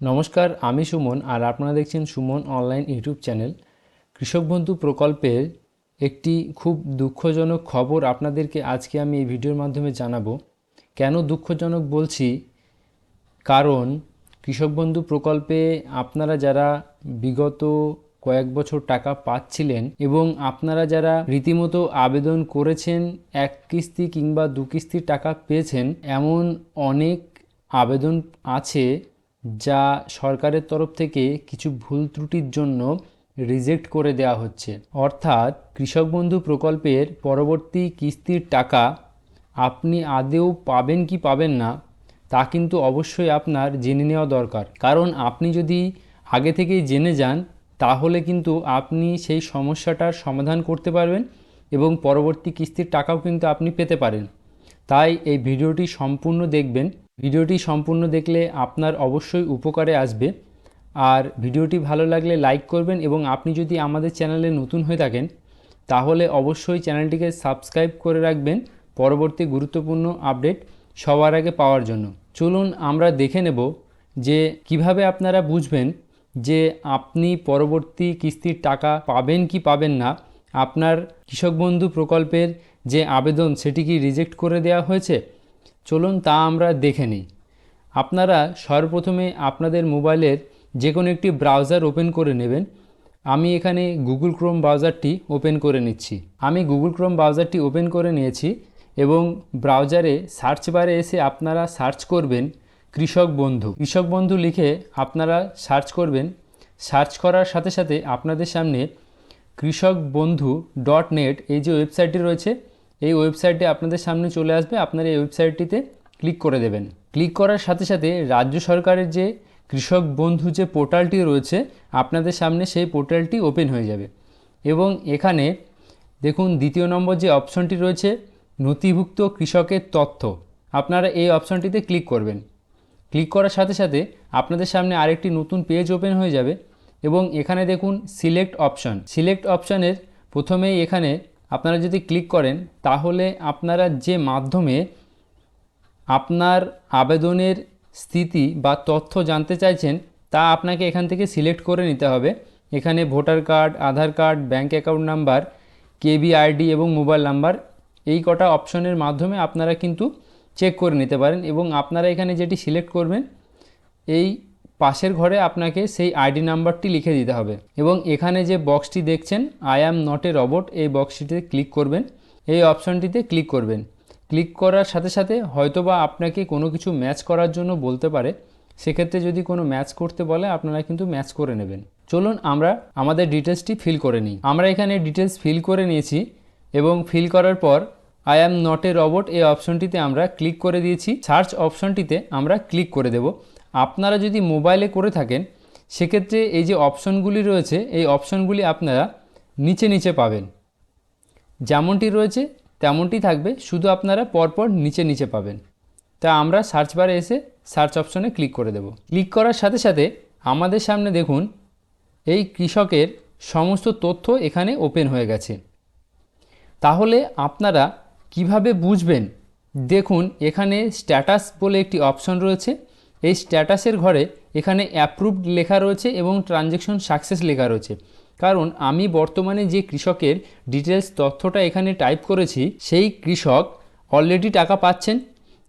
নমস্কার, আমি সুমন আর আপনারা দেখছেন সুমন অনলাইন ইউটিউব চ্যানেল। কৃষক বন্ধু প্রকল্পের একটি খুব দুঃখজনক খবর আপনাদেরকে আজকে আমি এই ভিডিওর মাধ্যমে জানাব। কেন দুঃখজনক বলছি? কারণ কৃষক বন্ধু প্রকল্পে আপনারা যারা বিগত কয়েক বছর টাকা পাচ্ছিলেন এবং আপনারা যারা রীতিমতো আবেদন করেছেন, এক কিস্তি কিংবা দু কিস্তির টাকা পেয়েছেন, এমন অনেক আবেদন আছে যা সরকারের তরফ থেকে কিছু ভুল ত্রুটির জন্য রিজেক্ট করে দেওয়া হচ্ছে। অর্থাৎ কৃষক বন্ধু প্রকল্পের পরবর্তী কিস্তির টাকা আপনি আদেও পাবেন কি পাবেন না, তা কিন্তু অবশ্যই আপনার জেনে নেওয়া দরকার। কারণ আপনি যদি আগে থেকেই জেনে যান, তাহলে কিন্তু আপনি সেই সমস্যাটার সমাধান করতে পারবেন এবং পরবর্তী কিস্তির টাকাও কিন্তু আপনি পেতে পারেন। তাই এই ভিডিওটি সম্পূর্ণ দেখবেন। ভিডিওটি সম্পূর্ণ দেখলে আপনার অবশ্যই উপকারে আসবে। আর ভিডিওটি ভালো লাগলে লাইক করবেন এবং আপনি যদি আমাদের চ্যানেলে নতুন হয়ে থাকেন, তাহলে অবশ্যই চ্যানেলটিকে সাবস্ক্রাইব করে রাখবেন পরবর্তী গুরুত্বপূর্ণ আপডেট সবার আগে পাওয়ার জন্য। চলুন আমরা দেখে নেব যে কীভাবে আপনারা বুঝবেন যে আপনি পরবর্তী কিস্তির টাকা পাবেন কি পাবেন না। আপনার কৃষক বন্ধু প্রকল্পের যে আবেদন, সেটি কি রিজেক্ট করে দেওয়া হয়েছে? চলুন তা আমরা দেখে নিই। আপনারা সর্বপ্রথমে আপনাদের মোবাইলের যে কোনো একটি ব্রাউজার ওপেন করে নেবেন। আমি এখানে গুগল ক্রোম ব্রাউজারটি ওপেন করে নিচ্ছি। আমি গুগল ক্রোম ব্রাউজারটি ওপেন করে নিয়েছি এবং ব্রাউজারে সার্চ বারে এসে আপনারা সার্চ করবেন কৃষক বন্ধু। কৃষক বন্ধু লিখে আপনারা সার্চ করবেন। সার্চ করার সাথে সাথে আপনাদের সামনে কৃষক বন্ধু ডট নেট এই যে ওয়েবসাইটটি রয়েছে এই ওয়েবসাইটটি আপনাদের সামনে চলে আসবে। আপনারা এই ওয়েবসাইটটিতে ক্লিক করে দেবেন। ক্লিক করার সাথে সাথে রাজ্য সরকারের যে কৃষক বন্ধু যে পোর্টালটি রয়েছে, আপনাদের সামনে সেই পোর্টালটি ওপেন হয়ে যাবে। এবং এখানে দেখুন, দ্বিতীয় নম্বর যে অপশনটি রয়েছে, নথিভুক্ত কৃষকের তথ্য। আপনারা এই অপশনটিতে ক্লিক করবেন। ক্লিক করার সাথে সাথে আপনাদের সামনে আরেকটি নতুন পেজ ওপেন হয়ে যাবে। এবং এখানে দেখুন সিলেক্ট অপশন সিলেক্ট অপশানের প্রথমেই এখানে আপনারা যদি ক্লিক করেন, তাহলে আপনারা যে মাধ্যমে আপনার আবেদনের স্থিতি বা তথ্য জানতে চাইছেন, তা আপনাকে এখান থেকে সিলেক্ট করে নিতে হবে। এখানে voter card, Aadhaar card bank account number, KB ID এবং মোবাইল নাম্বার, এই কটা অপশনের মাধ্যমে আপনারা কিন্তু চেক করে নিতে পারেন এবং আপনারা এখানে যেটি সিলেক্ট করবেন, এই পাশের ঘরে আপনাকে সেই আইডি নাম্বারটি লিখে দিতে হবে এবং এখানে যে বক্সটি দেখছেন I am not a robot এই বক্সটিতে ক্লিক করবেন। এই অপশনটিতে ক্লিক করবেন। ক্লিক করার সাথে সাথে হয়তোবা আপনাকে কোনো কিছু ম্যাচ করার জন্য বলতে পারে। সেক্ষেত্রে যদি কোনো ম্যাচ করতে বলে, আপনারা কিন্তু ম্যাচ করে নেবেন। চলুন আমরা আমাদের ডিটেলসটি ফিল করে নিই। আমরা এখানে ডিটেলস ফিল করে নিয়েছি এবং ফিল করার পর I am not a robot এই অপশনটিতে আমরা ক্লিক করে দিয়েছি। সার্চ অপশনটিতে আমরা ক্লিক করে দেব। আপনারা যদি মোবাইলে করে থাকেন, সেক্ষেত্রে এই যে অপশনগুলি রয়েছে, এই অপশনগুলি আপনারা নিচে নিচে পাবেন। যেমনটি রয়েছে, তেমনটি থাকবে, শুধু আপনারা পরপর নিচে নিচে পাবেন। তা আমরা সার্চ বারে এসে সার্চ অপশনে ক্লিক করে দেব। ক্লিক করার সাথে সাথে আমাদের সামনে দেখুন, এই কৃষকের সমস্ত তথ্য এখানে ওপেন হয়ে গেছে। তাহলে আপনারা কীভাবে বুঝবেন? দেখুন, এখানে স্ট্যাটাস বলে একটি অপশন রয়েছে। এই স্ট্যাটাসের ঘরে এখানে অ্যাপ্রুভড লেখা রয়েছে এবং ট্রানজ্যাকশন সাকসেস লেখা রয়েছে। কারণ আমি বর্তমানে যে কৃষকের ডিটেলস তথ্যটা এখানে টাইপ করেছি, সেই কৃষক অলরেডি টাকা পাচ্ছেন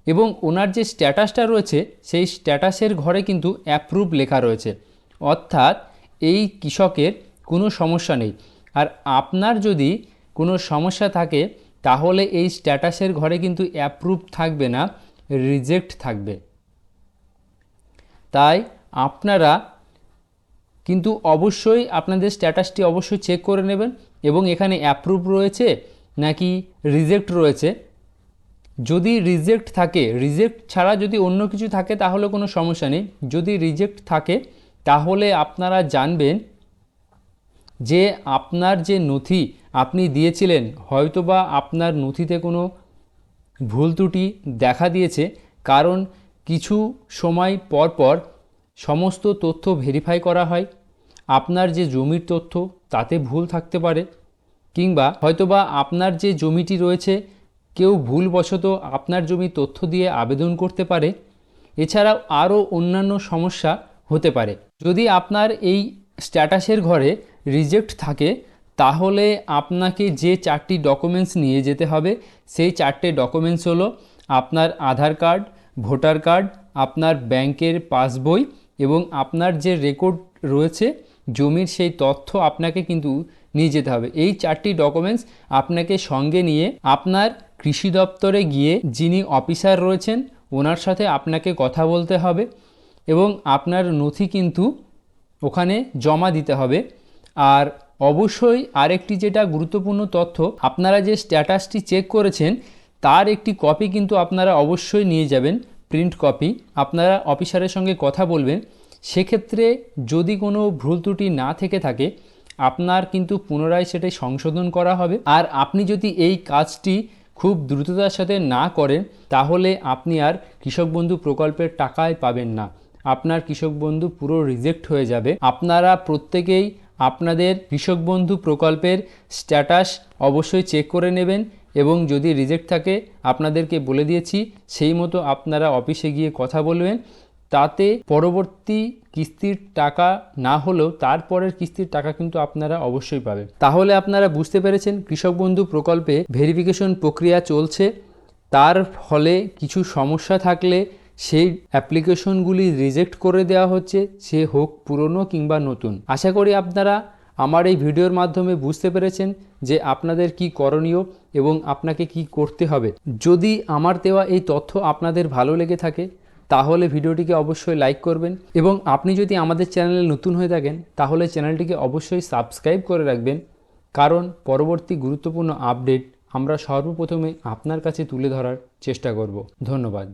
এবং ওনার যে স্ট্যাটাসটা রয়েছে, সেই স্ট্যাটাসের ঘরে কিন্তু অ্যাপ্রুভ লেখা রয়েছে। অর্থাৎ এই কৃষকের কোনো সমস্যা নেই। আর আপনার যদি কোনো সমস্যা থাকে, তাহলে এই স্ট্যাটাসের ঘরে কিন্তু অ্যাপ্রুভ থাকবে না রিজেক্ট থাকবে। তাই আপনারা কিন্তু অবশ্যই আপনাদের স্ট্যাটাসটি অবশ্যই চেক করে নেবেন এবং এখানে অ্যাপ্রুভ রয়েছে নাকি রিজেক্ট রয়েছে। যদি রিজেক্ট থাকে রিজেক্ট ছাড়া যদি অন্য কিছু থাকে তাহলে কোনো সমস্যা নেই। যদি রিজেক্ট থাকে, তাহলে আপনারা জানবেন যে আপনার যে নথি আপনি দিয়েছিলেন, হয়তোবা আপনার নথিতে কোনো ভুল ত্রুটি দেখা দিয়েছে। কারণ কিছু সময় পর পর সমস্ত তথ্য ভেরিফাই করা হয়। আপনার যে জমির তথ্য, তাতে ভুল থাকতে পারে। কিংবা হয়তোবা আপনার যে জমিটি রয়েছে, কেউ ভুলবশত আপনার জমি তথ্য দিয়ে আবেদন করতে পারে। এছাড়াও আরও অন্যান্য সমস্যা হতে পারে। যদি আপনার এই স্ট্যাটাসের ঘরে রিজেক্ট থাকে, তাহলে আপনাকে যে চারটি ডকুমেন্টস নিয়ে যেতে হবে, সেই চারটে ডকুমেন্টস হলো আপনার আধার কার্ড ভোটার কার্ড, আপনার ব্যাংকের পাসবই এবং আপনার যে রেকর্ড রয়েছে, জমির সেই তথ্য আপনাকে কিন্তু নিয়ে যেতে হবে। এই চারটি ডকুমেন্টস আপনাকে সঙ্গে নিয়ে আপনার কৃষি দপ্তরে গিয়ে যিনি অফিসার রয়েছেন, ওনার সাথে আপনাকে কথা বলতে হবে এবং আপনার নথি কিন্তু ওখানে জমা দিতে হবে। আর অবশ্যই আরেকটি যেটা গুরুত্বপূর্ণ তথ্য, আপনারা যে স্ট্যাটাসটি চেক করেছেন তার একটি কপি কিন্তু আপনারা অবশ্যই নিয়ে যাবেন প্রিন্ট কপি আপনারা অফিসারের সঙ্গে কথা বলবেন। সেক্ষেত্রে যদি কোনো ভুল ত্রুটি না থেকে থাকে, আপনার কিন্তু পুনরায় সেটাই সংশোধন করা হবে। আর আপনি যদি এই কাজটি খুব দ্রুততার সাথে না করেন, তাহলে আপনি আর কৃষক বন্ধু প্রকল্পের টাকায় পাবেন না। আপনার কৃষক বন্ধু পুরো রিজেক্ট হয়ে যাবে। আপনারা প্রত্যেকেই আপনাদের কৃষক বন্ধু প্রকল্পের স্ট্যাটাস অবশ্যই চেক করে নেবেন। এবং যদি রিজেক্ট থাকে, আপনাদেরকে বলে দিয়েছি, সেই মতো আপনারা অফিসে গিয়ে কথা বলবেন। তাতে পরবর্তী কিস্তির টাকা না হলেও তারপরের কিস্তির টাকা কিন্তু আপনারা অবশ্যই পাবেন। তাহলে আপনারা বুঝতে পেরেছেন, কৃষক বন্ধু প্রকল্পে ভেরিফিকেশন প্রক্রিয়া চলছে। তার ফলে কিছু সমস্যা থাকলে সেই অ্যাপ্লিকেশনগুলি রিজেক্ট করে দেওয়া হচ্ছে, সে হোক পুরনো কিংবা নতুন। আশা করি আপনারা আমার এই ভিডিওর মাধ্যমে বুঝতে পেরেছেন যে আপনাদের কি করণীয় এবং আপনাকে কি করতে হবে। যদি আমার দেওয়া এই তথ্য আপনাদের ভালো লেগে থাকে, তাহলে ভিডিওটিকে অবশ্যই লাইক করবেন এবং আপনি যদি আমাদের চ্যানেলে নতুন হয়ে থাকেন, তাহলে চ্যানেলটিকে অবশ্যই সাবস্ক্রাইব করে রাখবেন। কারণ পরবর্তী গুরুত্বপূর্ণ আপডেট আমরা সর্বপ্রথমে আপনার কাছে তুলে ধরার চেষ্টা করব। ধন্যবাদ।